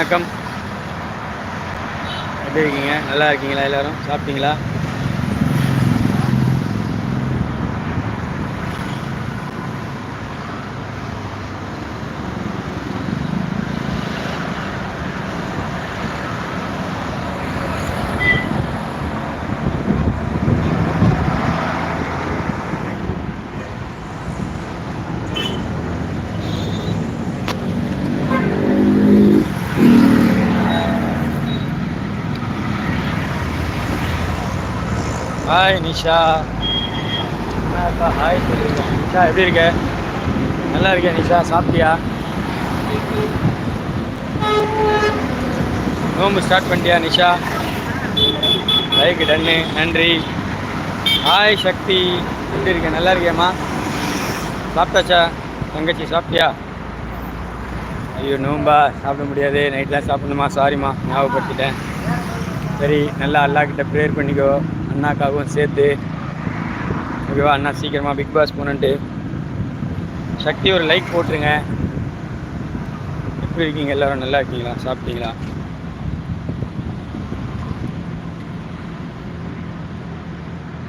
வணக்கம். எப்படி இருக்கீங்க? நல்லா இருக்கீங்களா எல்லாரும்? சாப்பிட்டீங்களா? ஹாய் நிஷா என்னக்கா ஹாய் சொல்லிருக்க நிஷா எப்படி இருக்க? நல்லா இருக்கேன் நிஷா சாப்பிட்டியா? நோம்பு ஸ்டார்ட் பண்ணிட்டியா நிஷா லைக் டன்னு நன்றி. ஹாய் சக்தி. எப்படி இருக்க? நல்லா இருக்கியாம்மா? சாப்பிட்டாச்சா? தங்கச்சி சாப்பிட்டியா? ஐயோ நோம்பா. சாப்பிட முடியாது. நைட்லாம் சாப்பிடணுமா? சாரிம்மா ஞாபகப்படுத்திட்டேன். சரி நல்லா அல்லா கிட்ட ப்ரேயர் பண்ணிக்கோ. அண்ணாக்காகவும் சேர்த்து ஓகேவா? அண்ணா சீக்கிரமாக பிக் பாஸ் போனன்ட்டு சக்தி ஒரு லைக் போட்டுருங்க. எப்படி இருக்கீங்க? எல்லோரும் நல்லா இருக்கீங்களா? சாப்பிட்டீங்களா?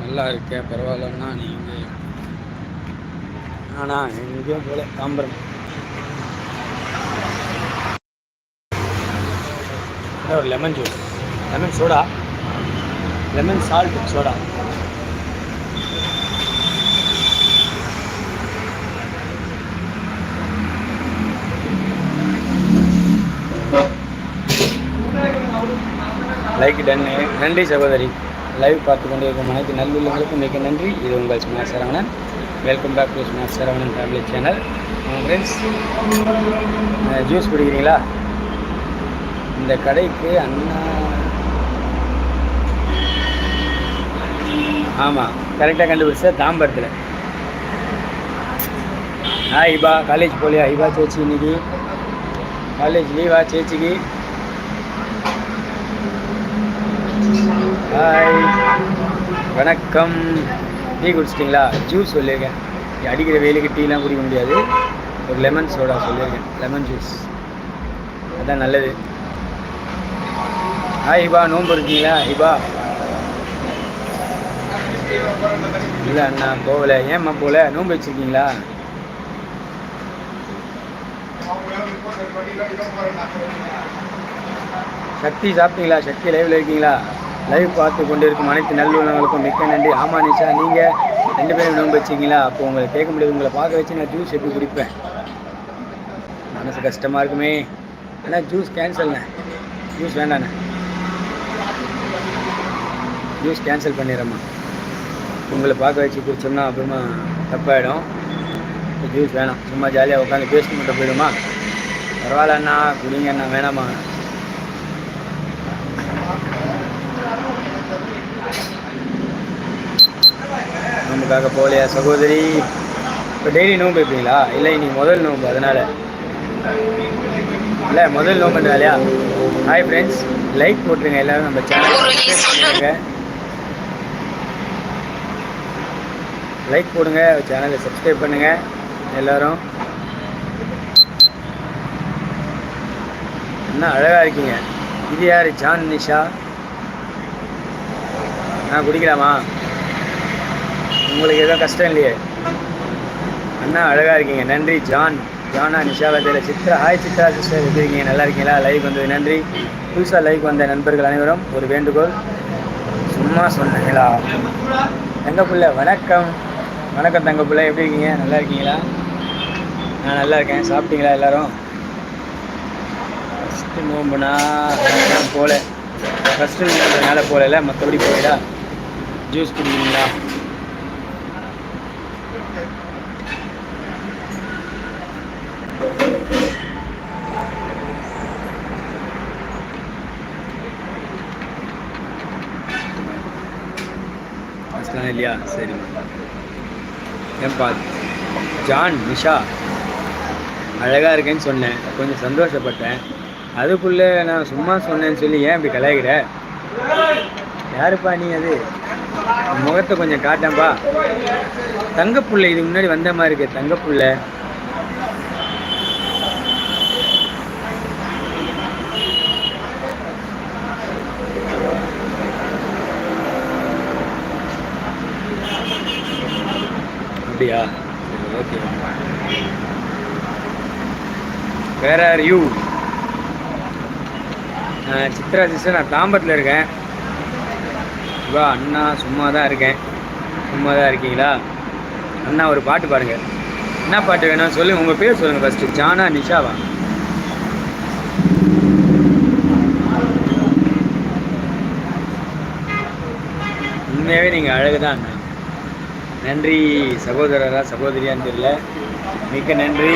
நல்லா இருக்கேன் பரவாயில்லன்னா நீங்கள் ஆனால் எங்கேயும் போல தாம்பரம். ஒரு lemon juice lemon soda lemon salt soda like டன்னு நன்றி சகோதரி. லைவ் பார்த்து கொண்டே இருக்கும் அனைத்து நல்லுள்ளங்களுக்கும் மிக நன்றி. இது உங்கள் சுமார் சரவணன். வெல்கம் பேக் டு சுமார் Saravanan family channel friends juice குடிக்கிறீங்களா? இந்த கடைக்கு அண்ணா ஆமாம் கரெக்டாக கண்டுபிடிச்சா தாம்பரத்தில். ஆ ஐபா காலேஜ் போலியா? ஐபா சேச்சி இன்னைக்கு. காலேஜ் லீவா சேச்சிக்கு. ஹாய் வணக்கம். டீ குடிச்சிட்டிங்களா? ஜூஸ் சொல்லியிருக்கேன். அடிக்கிற வெயிலுக்கு டீலாம் குடிக்க முடியாது. ஒரு லெமன் சோடா சொல்லியிருக்கேன். லெமன் ஜூஸ் அதான் நல்லது. ஹாய் ஹிபா நோன்பு இருக்கீங்களா? ஐபா இல்லை அண்ணா போகல. ஏம்மா போகல? நோன்பு வச்சுருக்கீங்களா? சக்தி சாப்பிட்டீங்களா? சக்தி லைவ்ல இருக்கீங்களா? லைவ் பார்த்து கொண்டு இருக்கும் அனைத்து நல்லுள்ளவங்களுக்கும் மிக்க நன்றி. ஆமாம் நிஷா நீங்கள் ரெண்டு பேரும் நோன்பு வச்சிங்களா அப்போ உங்களை கேட்க முடியாது. உங்களை பார்க்க வச்சு நான் ஜூஸ் எப்படி குடிப்பேன்? மனசு கஷ்டமாக இருக்குமே. ஆனால் ஜூஸ் கேன்சல்ண்ணே ஜூஸ் வேண்டாண்ணே. ஜூஸ் கேன்சல் பண்ணிடுறேம்மா. உங்களை பார்க்க வச்சு குடிச்சோம்னா அப்புறமா தப்பாயிடும். ஜூஸ் வேணாம். சும்மா ஜாலியாக உட்காந்து பேசிட்டு மட்டும் போயிடுமா? பரவாயில்ல அண்ணா. குடிங்க அண்ணா. வேணாமா? நோம்புக்காக போகலையா சகோதரி? இப்போ டெய்லி நோம்பு வைப்பீங்களா? இல்லை இன்னைக்கு முதல் நோம்பு அதனால். இல்லை முதல் நோம்புன்றாலையா ஹாய் ஃப்ரெண்ட்ஸ் லைக் போட்டுருங்க எல்லோரும். நம்ம சேனல் லைக் போடுங்க சேனலை சப்ஸ்கிரைப் பண்ணுங்க எல்லாரும். என்ன அழகாக இருக்கீங்க. இது யார்? ஜான் நிஷா. நான் குடிக்கலாமா? உங்களுக்கு எதுவும் கஷ்டம் இல்லையே? அண்ணா அழகாக இருக்கீங்க. நன்றி ஜான். ஜானா நிஷா வதையில் சித்ரா. ஹாய் சித்ரா சிஸ்டர் எப்படி இருக்கீங்க? நல்லா இருக்கீங்களா? லைவ் வந்தது நன்றி. புதுசாக லைவ் வந்த நண்பர்கள் அனைவரும் ஒரு வேண்டுகோள். சும்மா சொன்னீங்களா? எங்கள் பிள்ளை? வணக்கம். வணக்கம் தங்க பிள்ளை எப்படி இருக்கீங்க? நல்லா இருக்கீங்களா? நான் நல்லா இருக்கேன். சாப்பிட்டீங்களா எல்லாரும்? ஃபஸ்ட்டு நோம்புனா போகல ஃபஸ்ட்டு நோம்புனால போகல மற்றபடி போயிடா ஜூஸ் குடிக்கிறீங்களா? இல்லையா? சரிம்மா ஏன்பா ஜான் நிஷா அழகாக இருக்கேன்னு சொன்னேன். கொஞ்சம் சந்தோஷப்பட்டேன். அதுக்குள்ளே நான் சும்மா சொன்னேன்னு சொல்லி ஏன் இப்படி கலாய்கிற யாருப்பா நீ அது? முகத்தை கொஞ்சம் காட்டேன்ப்பா தங்கப்புள்ள இதுக்கு முன்னாடி வந்த மாதிரி இருக்கு தங்கப்புள்ள. அப்படியா? Okay where are you Chitra sister நான் தாம்பரத்தில் இருக்கேன். இவா அண்ணா சும்மா தான் இருக்கேன். சும்மா தான் இருக்கீங்களா? அண்ணா ஒரு பாட்டு பாருங்க என்ன பாட்டு வேணும் சொல்லுங்கள் உங்கள் பேர் சொல்லுங்கள் ஃபஸ்ட்டு ஜானா நிஷாவா? உண்மையாகவே நீங்கள் அழகு தான் நன்றி சகோதரரா சகோதரியான்னு தெரியல. மிக்க நன்றி.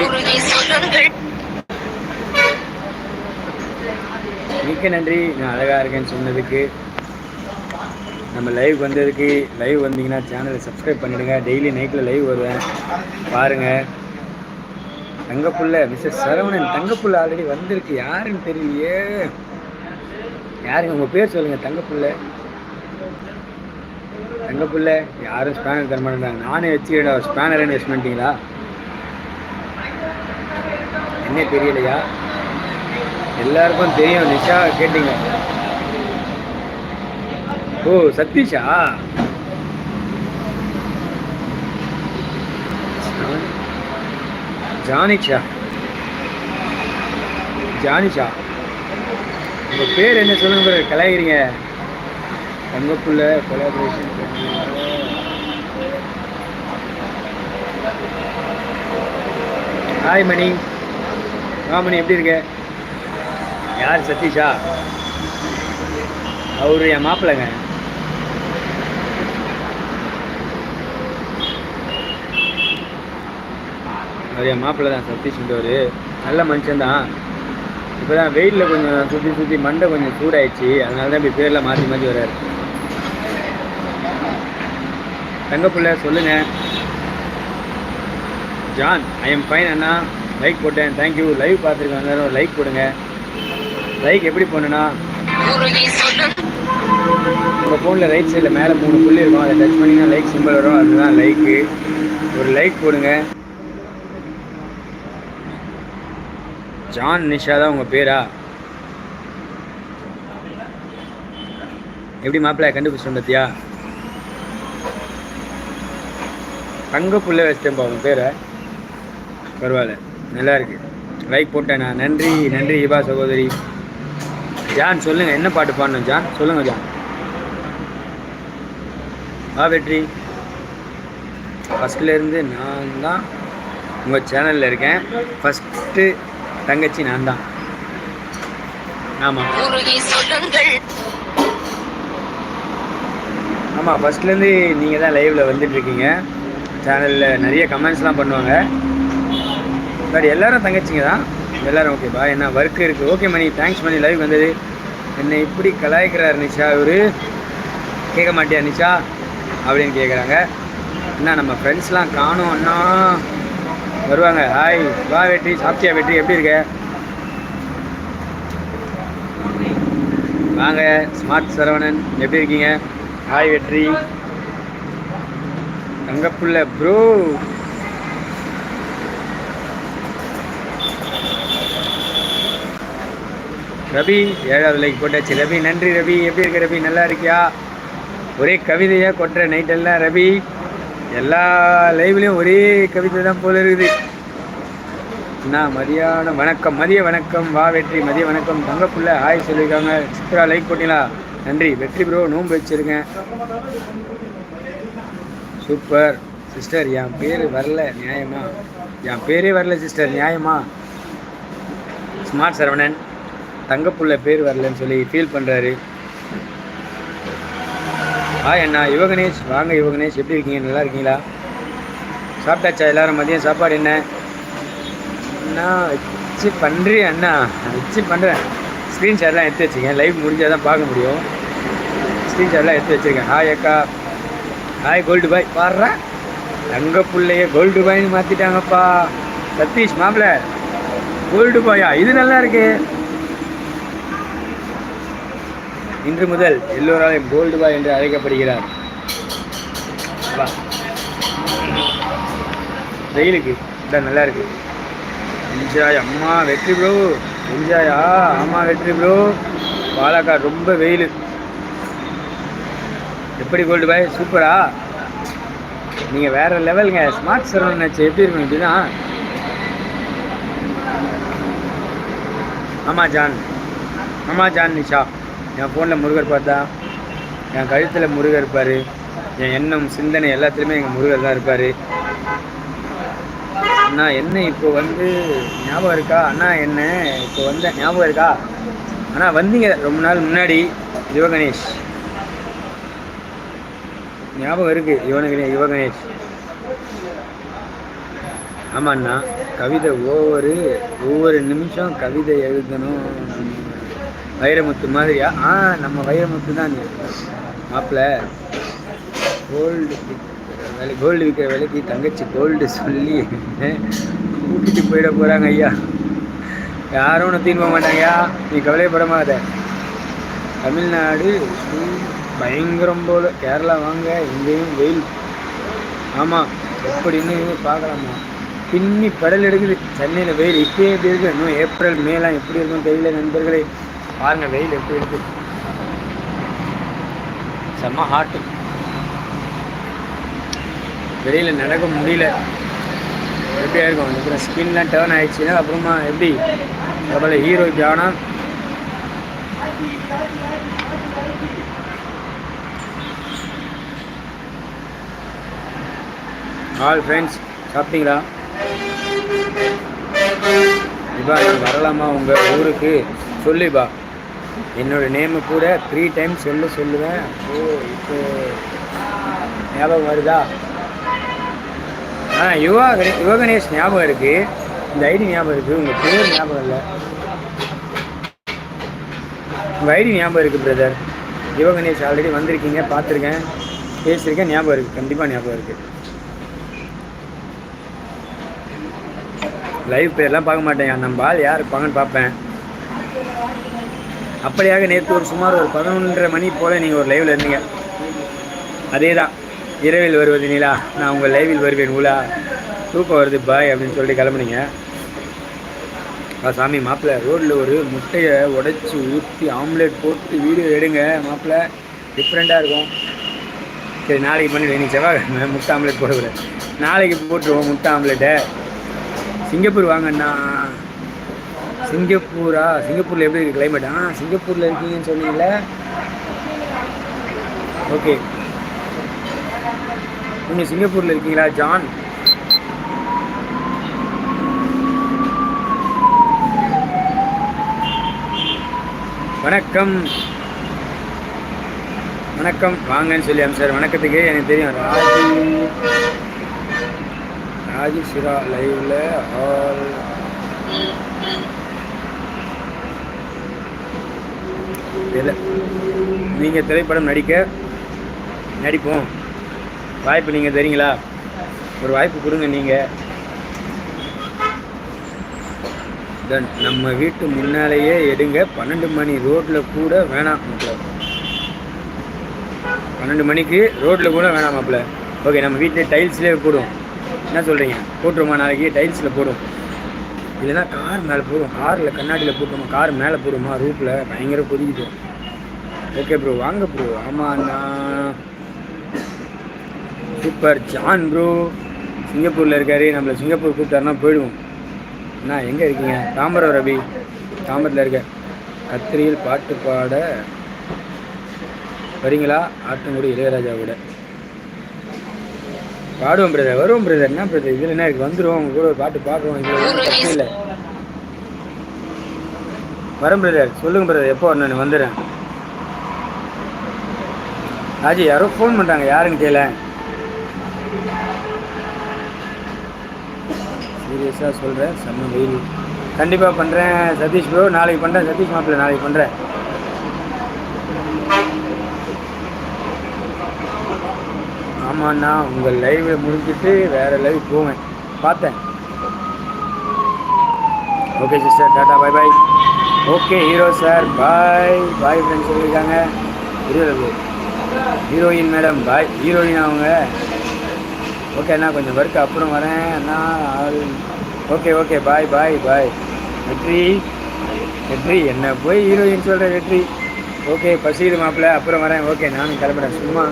மிக்க நன்றி. நான் அழகாக இருக்கேன்னு சொன்னதுக்கு. நம்ம லைவ் வந்ததுக்கு லைவ் வந்தீங்கன்னா சேனலை சப்ஸ்கிரைப் பண்ணிடுங்க. டெய்லி நைட்டில் லைவ் வருவேன். பாருங்கள் தங்கப்புள்ள மிஸ்டர் சரவணன் தங்கப்புள்ள ஆல்ரெடி வந்திருக்கு. யாருன்னு தெரியலையே. யாருங்க? உங்கள் பேர் சொல்லுங்கள் தங்கப்புள்ள. தங்கப்புள்ள யாரும் ஸ்பேனர் தர மாட்டேங்கிறாங்க நானே வச்சுக்கிறேன் ஸ்பேனர் இன்வெஸ்ட் பண்ணிட்டீங்களா? என்ன தெரியலையா? எல்லாருக்கும் தெரியும். நிஷா கேட்டீங்க. ஓ சதீஷா? ஜானிஷா? ஜானிஷா? உங்க பேர் என்ன சொல்லுங்க கலாய்கிறீங்க தங்கப்புள்ள கொலாபரேஷன் ஹாய் மணி. ராமணி எப்படி இருக்க? யார் சதீஷா? அவரு என் மாப்பிள்ளைங்க. அவர் என் மாப்பிள்ளை தான் சதீஷ்ன்றவர் நல்ல மனுஷன்தான் இப்போ தான் வெயிலில் கொஞ்சம் சுற்றி சுற்றி மண்டை கொஞ்சம் சூடாயிடுச்சு. அதனால தான் இப்படி பேரில் மாற்றி மாற்றி வர்றாரு. தங்கப்பிள்ள சொல்லுங்கள் ஜான் ஐ எம் ஃபைன் அண்ணா. லைக் போட்டேன். தேங்க்யூ லைவ் பார்த்துருக்கேன். எல்லாரும் லைக் போடுங்க. லைக் எப்படி பண்ணுனா உங்கள் ஃபோனில் ரைட் சைடில் மேலே மூணு புள்ளி இருக்கும். அதை டச் பண்ணிங்கன்னா லைக் சிம்பிள் வரும். அதுதான் லைக்கு ஒரு லைக் போடுங்க. ஜான் நிஷா தான் உங்கள் பேரா? எப்படி மாப்பிள்ளை கண்டுபிடிச்சிட்டோம் பார்த்தியா தங்க புள்ள வச்சிட்டேன்ப்பா உன் பேரை. பரவாயில்ல. நல்லா இருக்கு. லைக் போட்டேன் நான். நன்றி நன்றி இபா சகோதரி. ஜான் சொல்லுங்க என்ன பாட்டு பாடணும் ஜான்? சொல்லுங்க ஜான். வா வெற்றி. ஃபஸ்ட்லேருந்து நான் தான் உங்கள் சேனலில் இருக்கேன். ஃபஸ்ட்டு தங்கச்சி நான் தான். ஆமாம் ஆமாம் ஃபஸ்ட்லேருந்து நீங்கள் தான் லைவில் வந்துட்டுருக்கீங்க சேனலில் நிறைய கமெண்ட்ஸ்லாம் பண்ணுவாங்க. பட் எல்லாரும் தங்கச்சிங்க தான். எல்லாரும் ஓகேப்பா என்ன ஒர்க் இருக்குது okay Mani. Thanks Mani. Live வந்தது. என்னை இப்படி கலாய்க்கிறார் நிஷா இவர்? கேட்க மாட்டியா நிஷா? அப்படின்னு கேட்குறாங்க என்ன நம்ம ஃப்ரெண்ட்ஸ்லாம் காணும் அண்ணா. வருவாங்க. ஹாய் வா வெற்றி. சாப்பிட்டியா வெற்றி? எப்படி இருக்க? வாங்க. ஸ்மார்ட் சரவணன் எப்படி இருக்கீங்க? ஹாய் வெற்றி. தங்கப்புள்ள ப்ரோ ரவி ஏழாவது லைக் போட்டாச்சு. ரவி நன்றி ரவி. எப்படி இருக்க ரவி? நல்லா இருக்கியா? ஒரே கவிதையாக கொட்டுற நைட்டெல்லாம் ரவி. எல்லா லைவ்லேயும் ஒரே கவிதை தான் போல இருக்குது. அண்ணா மதியானம் வணக்கம் மதிய வணக்கம். வா வெற்றி மதிய வணக்கம். தங்கப்புள்ள ஹாய் சொல்லியிருக்காங்க சித்ரா லைக் போட்டீங்களா? நன்றி. வெற்றி ப்ரோ நோன்பு வச்சுருக்கேன். சூப்பர் சிஸ்டர் என் பேர் வரல நியாயமா? என் பேரே வரல சிஸ்டர் நியாயமா? ஸ்மார்ட் சரவணன். தங்கப்புள்ள பேர் வரலன்னு சொல்லி ஃபீல் பண்ணுறாரு ஆ அண்ணா யுவகணேஷ். வாங்க யுவகணேஷ் எப்படி இருக்கீங்க? நல்லா இருக்கீங்களா? சாப்பிட்டாச்சா? எல்லாரும் மதியம் சாப்பாடு என்ன? அண்ணா வச்சு பண்ணுறேன் அண்ணா. வச்சு பண்ணுறேன் ஸ்க்ரீன்ஷாட்லாம் எடுத்து வச்சுக்கேன் லைவ் முடிஞ்சால் தான் பார்க்க முடியும். ஸ்க்ரீன்ஷாட்லாம் எடுத்து வச்சுருக்கேன். ஹாய் அக்கா. ஹாய் கோல்டு பாய் பாடுறேன் தங்க பிள்ளையே கோல்டு பாய்னு மாற்றிட்டாங்கப்பா சதீஷ் மாப்பிள்ள கோல்டு பாயா இது நல்லா இருக்குது இன்று முதல் எல்லோராலையும் கோல்டு பாய் என்று அழைக்கப்படுகிறார். வா. வெயிலுக்கு. இதான் நல்லா இருக்கு. என்ஜாய் அம்மா வெற்றி ப்ரோ என்ஜாயா அம்மா வெற்றி ப்ரோ பாலக்காடு ரொம்ப வெயில். எப்படி கோல்டு பாய் சூப்பரா நீங்கள் வேற லெவலுங்க ஸ்மார்ட் சரவணன் நினச்சி எப்படி இருக்கும் இப்படிதான் ஆமாம் ஜான். ஆமாம் ஜான் நிஷா. என் ஃபோனில் முருகர் பார்த்தா என் கழுத்தில் முருகர் இருப்பார். என் எண்ணம் சிந்தனை எல்லாத்துலேயுமே எங்கள் முருகர் தான் இருப்பார். அண்ணா என்ன இப்போ வந்து ஞாபகம் இருக்கா? அண்ணா என்ன இப்போ வந்த ஞாபகம் இருக்கா? அண்ணா வந்தீங்க. ரொம்ப நாள் முன்னாடி யுவகணேஷ். ஞாபகம் இருக்குது யுவனகணே யுவகணேஷ். ஆமாண்ணா கவிதை ஒவ்வொரு ஒவ்வொரு நிமிஷம் கவிதை எழுதணும். வைரமுத்து மாதிரியா? ஆ நம்ம வைரமுத்து தான் மாப்பிள்ள கோல்டு விலை கோல்டு விற்கிற விலைக்கு தங்கச்சி கோல்டு சொல்லி கூட்டிட்டு போயிட போகிறாங்க ஐயா. யாரும் ஒன்று தீர்க்க மாட்டாங்கயா நீ கவலைப்படமாத. தமிழ்நாடு பயங்கரம் போல. கேரளா வாங்க இங்கேயும் வெயில். ஆமாம் எப்படின்னு பார்க்கலாமா? பின்னி படல் எடுக்குது. சென்னையில் வெயில் இப்பயே எப்படி இருக்கு? இன்னும் ஏப்ரல் மேலாம் எப்படி இருக்கும் தெரியல நண்பர்களே. பாருங்க வெயில் எப்படி இருக்கு. செம்ம ஹாட்டு வெளியில் நடக்க முடியல. எப்படியா இருக்கும்? அப்புறம் ஸ்கின்லாம் டேர்ன் ஆயிடுச்சுன்னா அப்புறமா எப்படி? பிரபல ஹீரோ ஜானா ஆல் ஃப்ரெண்ட்ஸ் சாப்பிட்டீங்களா? இப்போ வரலாமா உங்கள் ஊருக்கு? சொல்லிப்பா என்னோட நேமு கூட த்ரீ டைம் சொல்ல சொல்லுவேன். ஓ இப்போ ஞாபகம் வருதா? ஆ யுவா யுவகணேஷ் யுவ கணேஷ் ஞாபகம் இருக்கு. இந்த ஐடி ஞாபகம் இருக்கு. உங்கள் பேர் ஞாபகம் இல்லை. உங்கள் ஐடி ஞாபகம் இருக்கு பிரதர் யுவ கணேஷ் ஆல்ரெடி வந்திருக்கீங்க பார்த்துருக்கேன். பேசியிருக்கேன் ஞாபகம் இருக்குது கண்டிப்பாக ஞாபகம் இருக்குது லைவ் பேர்லாம் பார்க்க மாட்டேன். நம்ம ஆள் யார் இருப்பாங்கன்னு பார்ப்பேன். அப்படியாக நேற்று ஒரு சுமார் ஒரு பதினொன்றரை மணி போல் நீங்கள் ஒரு லைவில் இருந்தீங்க. அதே தான் இரவில் வருவது நிலா. நான் உங்கள் லைவில் வருவேன் உலா தூக்கம் வருது பாய் அப்படின்னு சொல்லிட்டு கிளம்புனீங்க. ஆ சாமி மாப்பிள்ளை ரோட்டில் ஒரு முட்டையை உடைச்சி ஊற்றி ஆம்லேட் போட்டு வீடியோ எடுங்க மாப்பிள்ளை டிஃப்ரெண்ட்டாக இருக்கும். சரி நாளைக்கு பண்ணிவிடுங்க நீ செவ்வாய் முட்டை ஆம்லேட் போடக்கூடாது. நாளைக்கு போட்டுருவோம் முட்டை ஆம்லேட்டை சிங்கப்பூர் வாங்கண்ணா. சிங்கப்பூரா? சிங்கப்பூரில் எப்படி இருக்குது கிளைமேட் ஆ? சிங்கப்பூரில் இருக்கீங்கன்னு சொன்னீங்களே ஓகே நீங்கள் சிங்கப்பூரில் இருக்கீங்களா ஜான் வணக்கம். வணக்கம். வாங்கன்னு சொல்லி சார் வணக்கத்துக்கு எனக்கு தெரியும். ராஜி. ராஜி சிரா லைவில் ஆல் நீங்கள் திரைப்படம் நடிக்க நடிப்போம். வாய்ப்பு நீங்கள் தரீங்களா? ஒரு வாய்ப்பு கொடுங்க நீங்கள் தன் நம்ம வீட்டு முன்னாலேயே எடுங்க. பன்னெண்டு மணி ரோட்டில் கூட வேணாம் மாப்பிள்ள பன்னெண்டு மணிக்கு ரோட்டில் கூட வேணாம் மாப்பிள்ள ஓகே நம்ம வீட்டில் டைல்ஸ்லேயே போடுவோம். என்ன சொல்கிறீங்க போட்டுருமா நாளைக்கு? டைல்ஸில் போடுவோம். இல்லைன்னா கார் மேலே போடுவோம். காரில் கண்ணாடியில் போட்டோமா கார் மேலே போடுவோமா? ரூட்டில் பயங்கர கொதிக்குது. ஓகே ப்ரோ வாங்க ப்ரோ ஆமாண்ணா சூப்பர் ஜான் ப்ரோ சிங்கப்பூரில் இருக்காரு. நம்மளை சிங்கப்பூர் கூப்பிட்டாருன்னா போயிடுவோம். அண்ணா எங்கே இருக்கீங்க? தாம்பரம் ரவி. தாம்பரத்தில் இருக்க. கத்திரியில் பாட்டு பாட. வரீங்களா? ஆட்டங்குடி இளையராஜா கூட பாடுவோம் பிரதர் வருவோம் பிரதர் என்ன பிரதர் இதில் என்ன இருக்கு? வந்துடுவோம் உங்க கூட ஒரு பாட்டு பார்க்குறோம் இதில் இல்லை. வரேன் பிரதர் சொல்லுங்க பிரதர் எப்போ வரணும்? வந்துடுறேன் ராஜி யாரோ ஃபோன் பண்ணுறாங்க யாருன்னு தெரியல சீரியஸாக சொல்கிறேன் செம்ம வெயில். கண்டிப்பாக பண்ணுறேன் சதீஷ் ப்ரோ நாளைக்கு பண்ணுறேன் சதீஷ் மாப்பிள்ளை. நாளைக்கு பண்ணுறேன் ஆமாண்ணா உங்கள் லைவை முடிஞ்சிட்டு வேறு லைவ் போவேன். பார்த்தேன். Okay sister tata bye bye okay hero sir bye bye friends சொல்லியிருக்காங்க. Hero heroine madam bye heroine அவங்க? ஓகே அண்ணா கொஞ்சம் ஒர்க் அப்புறம் வரேன். அண்ணா ஓகே ஓகே பாய் பாய் பாய் வெற்றி. வெற்றி என்ன போய் ஹீரோயின் சொல்கிற வெற்றி? ஓகே பசிக்குது மாப்பிள்ள அப்புறம் வரேன். ஓகே நானும் கிளம்புறேன். சும்மா.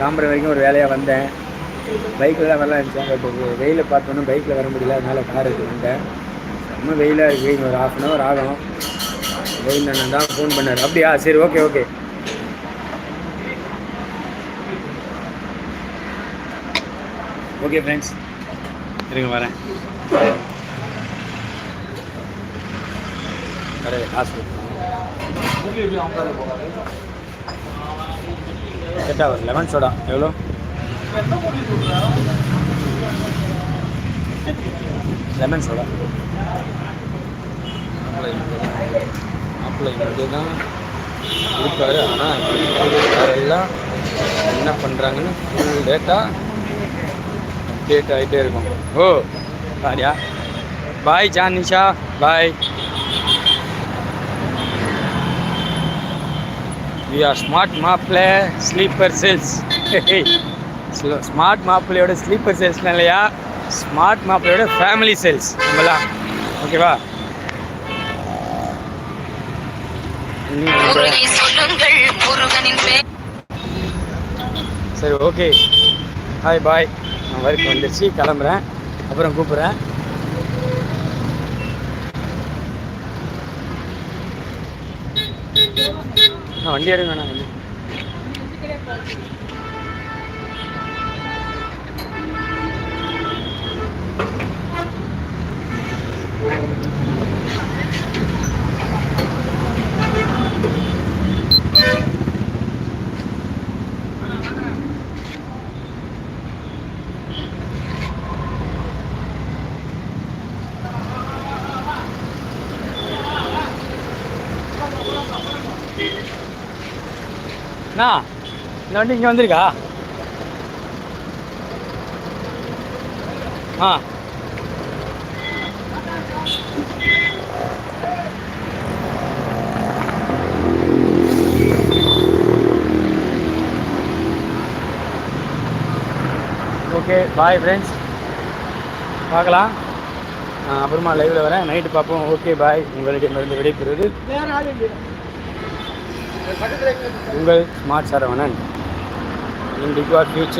தாம்பரம் வரைக்கும் ஒரு வேலையாக வந்தேன். பைக்கில் தான் வரலாம் இருந்துச்சேன் பட் வெயிலில் பார்த்தோன்னா பைக்கில் வர முடியல. அதனால் கார் எடுத்து வந்தேன். ரொம்ப வெயிலாக இருக்குது இங்கே ஒரு ஹாஃப் அன் ஹவர் ஆகும். வெயில் அண்ணன் தான் ஃபோன் பண்ணார் அப்படியா? சரி ஓகே ஓகே ஓகே ஃப்ரெண்ட்ஸ் இருங்க வரேன். கடையில் காசு செட் ஆகும் லெமன் சோடா எவ்வளோ? லெமன் சோடா மாப்பிள்ளை இங்கே தான் இருப்பார் ஆனால் எல்லாம் என்ன பண்ணுறாங்கன்னு ஃபுல் டேட்டா அப்டேட் ஆகிட்டே இருக்கும். ஓ பாரியா? Bye John bye we are smart மாப்பிள்ளை ஸ்லீப்பர் செல்ஸ் ஸ்மார்ட் மாப்பிள்ளையோட ஸ்லீப்பர் செல்ஸ்லாம் இல்லையா? ஸ்மார்ட் மாப்பிள்ளையோட ஃபேமிலி செல்ஸ் நம்மலாம் ஓகேவா சரி ஓகே ஹாய் பாய் நான் ஒர்க் வந்துருச்சு. கிளம்புறேன். அப்புறம் கூப்பிட்றேன். வண்டி எடுங்க வேணாம் அண்ணா இந்த வண்டி இங்கே வந்திருக்கா? ஆ. ஓகே பாய் ஃப்ரெண்ட்ஸ் பார்க்கலாம். அப்புறமா லைவில் வரேன். நைட்டு பார்ப்போம். ஓகே பாய் உங்களிடமிருந்து விடைபெறுவது உங்கள் smart Saravanan. In big future